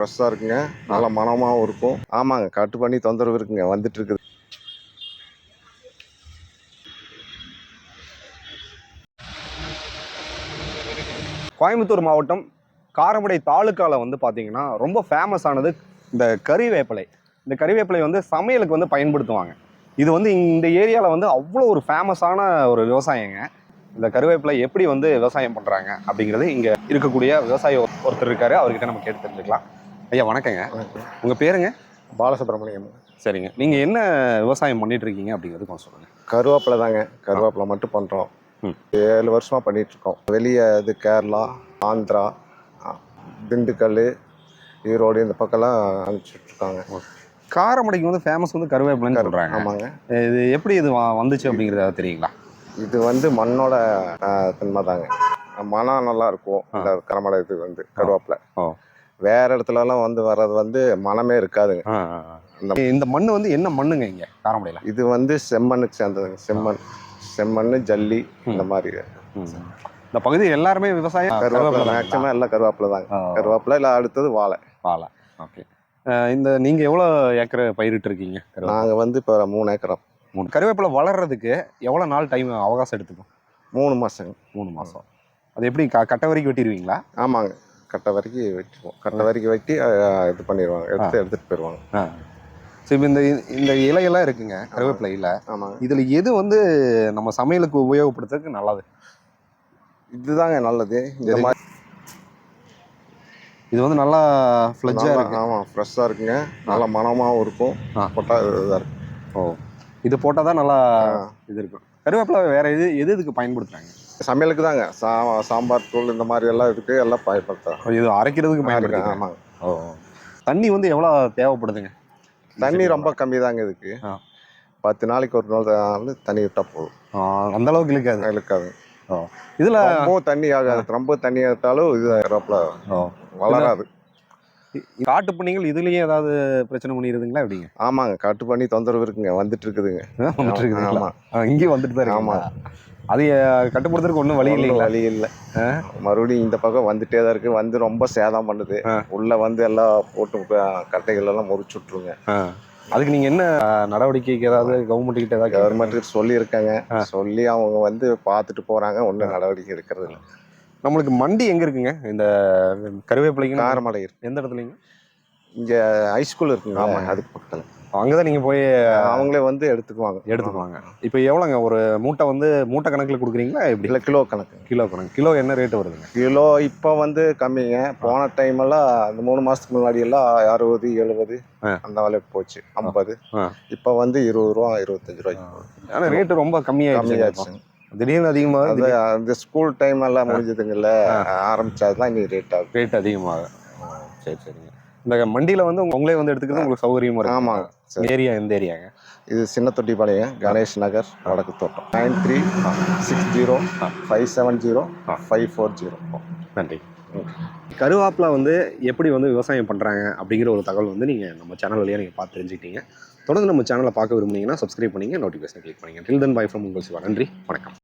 ஃப்ரெஷ்ஷாக இருக்குங்க. நல்ல மனமாகவும் இருக்கும். ஆமாங்க கட்டு பண்ணி தொந்தரவு இருக்குங்க வந்துட்டு இருக்குது கோயம்புத்தூர் மாவட்டம் காரமடை தாலுக்காவில் வந்து பார்த்தீங்கன்னா ரொம்ப ஃபேமஸ் ஆனது இந்த கறிவேப்பிலை. இந்த கறிவேப்பிலை வந்து சமையலுக்கு வந்து பயன்படுத்துவாங்க. இது வந்து இந்த ஏரியாவில் வந்து அவ்வளோ ஒரு ஃபேமஸான ஒரு விவசாயங்க. இந்த கருவேப்பிலை எப்படி வந்து விவசாயம் பண்ணுறாங்க அப்படிங்கிறது இங்கே இருக்கக்கூடிய விவசாயி ஒரு- ஒருத்தர் இருக்காரு. அவர்கிட்ட நம்ம கேட்டு தெரிஞ்சுக்கலாம். ஐயா வணக்கங்க. உங்கள் பேருங்க? பாலசுப்ரமணியம். சரிங்க. நீங்கள் என்ன விவசாயம் பண்ணிட்டு இருக்கீங்க அப்படிங்கிறது கொஞ்சம் சொல்லுங்கள் கருவேப்பிலை தாங்க. கருவேப்பிலை மட்டும் பண்ணுறோம். ஏழு வருஷமாக பண்ணிட்டு இருக்கோம். வெளியே இது கேரளா ஆந்திரா திண்டுக்கல் ஈரோடு இந்த பக்கம்லாம் அனுப்பிச்சிட்டு இருக்காங்க. காரமடைக்கு வந்து ஃபேமஸ் வந்து கருவேப்பிலைன்னு சொல்கிறாங்க ஆமாங்க. இது எப்படி இது வந்துச்சு அப்படிங்கிறத தெரியுங்களா? இது வந்து மண்ணோட தன்மை தாங்க மனம் நல்லா இருக்கும். இந்த கரமடை இது வந்து கருவேப்பிலை. வேற இடத்துலலாம் வந்து வர்றது வந்து மனமே இருக்காதுங்க இந்த- இந்த மண் வந்து என்ன மண்ணுங்க இங்க? காரமடையில இது வந்து செம்மண்ணுக்கு சேர்ந்ததுங்க. செம்மண் செம்மண் ஜல்லி இந்த மாதிரி. இந்த பகுதி எல்லாருமே விவசாயம் கருவேப்பிலை? மேக்சிமம் எல்லாம் கருவேப்பிலை தாங்க கருவேப்பிலை இல்லை அடுத்தது வாழை. வாழை. ஓகே. இந்த நீங்க எவ்வளோ ஏக்கர் பயிரிட்டு இருக்கீங்க? நாங்கள் வந்து இப்போ மூணு ஏக்கரம் மூணு. கருவேப்பிலை வளர்றதுக்கு எவ்வளோ நாள் டைம் அவகாசம் எடுத்துக்கும்? மூணு மாதங்க மூணு மாசம். அது எப்படி க- கட்டை வரைக்கும் வெட்டிடுவீங்களா? ஆமாங்க. கட்டை வரைக்கும் வெட்டிடுவோம். கட்டை வரைக்கும் வெட்டி இது பண்ணிடுவாங்க. எடுத்து எடுத்துகிட்டு போயிடுவாங்க. சரி இப்போ இந்த இந்த இலையெல்லாம் இருக்குங்க கருவேப்பிலை இலை ஆமாங்க. இதுல எது வந்து நம்ம சமையலுக்கு உபயோகப்படுத்துறதுக்கு நல்லது? இதுதாங்க நல்லது. இந்த மாதிரி இது வந்து நல்லா ஃப்ளெஜ்ஜாக இருக்கு. ஆமாம் ஃப்ரெஷ்ஷாக இருக்குங்க. நல்ல மனமாகவும் இருக்கும். போட்டால் இதாக இருக்கும் ஓ. இது போட்டால் தான் நல்லா. இது இருக்கும். கருவேப்பிலை வேற எது எது இதுக்கு பயன்படுத்துறாங்க? சமையலுக்கு தாங்க. சா சாம்பார் தூள் இந்த மாதிரி எல்லாம் இதுக்கு எல்லாம் பயன்படுத்துகிறோம் இது அரைக்கிறதுக்கு பயன்படுத்துறாங்க. ஆமாங்க. ஓ தண்ணி வந்து எவ்வளோ தேவைப்படுதுங்க? தண்ணி ரொம்ப கம்மி தாங்க இதுக்கு. பத்து நாளைக்கு ஒரு நாள் தண்ணி விட்டால் போதும். அந்த அளவுக்கு இழுக்காது இருக்காது. இதுல ரொம்ப தண்ணி ஆகாது. ரொம்ப தண்ணி எடுத்தாலும் இது வளராது. காட்டு பண்ணிகள் இதுலயும் ஏதாவது பிரச்சனை பண்ணிடுதுங்களா எப்படிங்க? ஆமாங்க கட்டு பண்ணி தொந்தரவு இருக்குங்க வந்துட்டு இருக்குதுங்க வந்துட்டு இருக்குதுங்களா ஆமா. ஆ, இங்கேயும் வந்துட்டு தான் ஆமா. இருக்கு அது கட்டுப்படுத்துறதுக்கு ஒன்றும் வழி இல்லைங்களா? வழி இல்லை? மறுபடியும் இந்த பக்கம் வந்துட்டே தான் இருக்கு. வந்து ரொம்ப சேதம் பண்ணுது. உள்ள வந்து எல்லாம் போட்டு கட்டைகள் எல்லாம் முறிச்சு விட்டுருங்க. ஆ. அதுக்கு நீங்க என்ன நடவடிக்கைக்கு ஏதாவது கவர்மெண்ட் கிட்ட ஏதாவது கவர்மெண்ட்டுக்கு சொல்லியிருக்காங்க. சொல்லி அவங்க வந்து பார்த்துட்டு போறாங்க. ஒன்றும் நடவடிக்கை இருக்கிறது இல்லை. நம்மளுக்கு மண்டி எங்க இருக்குங்க? இந்த கருவேப்பிலைக்கு காரமடை இருக்கு எந்த இடத்துலங்க? இங்க ஹைஸ்கூல் இருக்குங்க. ஆமாங்க. அதுக்கு பக்கத்துல. அங்கதான் நீங்க போய் அவங்களே வந்து எடுத்துக்குவாங்க. எடுத்துக்குவாங்க. இப்போ எவ்வளோங்க? ஒரு மூட்டை வந்து மூட்டை கணக்குல கொடுக்குறீங்களா எப்படி? இல்லை கிலோ கணக்கு. கிலோ கணக்கு. கிலோ என்ன ரேட் வருதுங்க? கிலோ இப்போ வந்து கம்மிங்க. போன டைம் எல்லாம் அந்த மூணு மாசத்துக்கு முன்னாடி எல்லாம் அறுபது எழுபது. அந்த விலைக்கு போச்சு. ஐம்பது. இப்போ வந்து இருபது ரூபா இருபத்தஞ்சு ரூபாய்க்கு ஆனா ரேட்டு ரொம்ப கம்மியாயிடுச்சு கம்மியாச்சு திடீர்னு அதிகமாக அது அந்த ஸ்கூல் டைம் எல்லாம் முடிஞ்சதுங்கல்ல ஆரம்பிச்சாதான் இனி ரேட் ஆகும் ரேட் அதிகமாகும் சரி சரிங்க. இந்த மண்டியில வந்து உங்க- உங்களே வந்து எடுத்துக்கிறது உங்களுக்கு சௌகரியமா இருக்கு. ஆமாங்க சரி. ஏரியா எந்த ஏரியாங்க இது சின்ன தொட்டிப்பாளையம் கணேஷ் நகர் வடக்கு தோட்டம். Nine three six zero five seven zero five four zero நன்றி. கருவாப்பில் வந்து எப்படி வந்து விவசாயம் பண்ணுறாங்க அப்படிங்கிற ஒரு தகவல் வந்து நீங்கள் நம்ம சேனல் வழியாக நீங்கள் பார்த்து தெரிஞ்சுக்கிட்டீங்க. தொடர்ந்து நம்ம சேனலை பார்க்க விரும்புனீங்கன்னா சப்ஸ்கிரைப் பண்ணிங்க நோட்டிஃபிகேஷன் கிளிக் பண்ணிங்க. டில் தன் பை ஃப்ரம் உங்கள் சிவா. நன்றி வணக்கம்.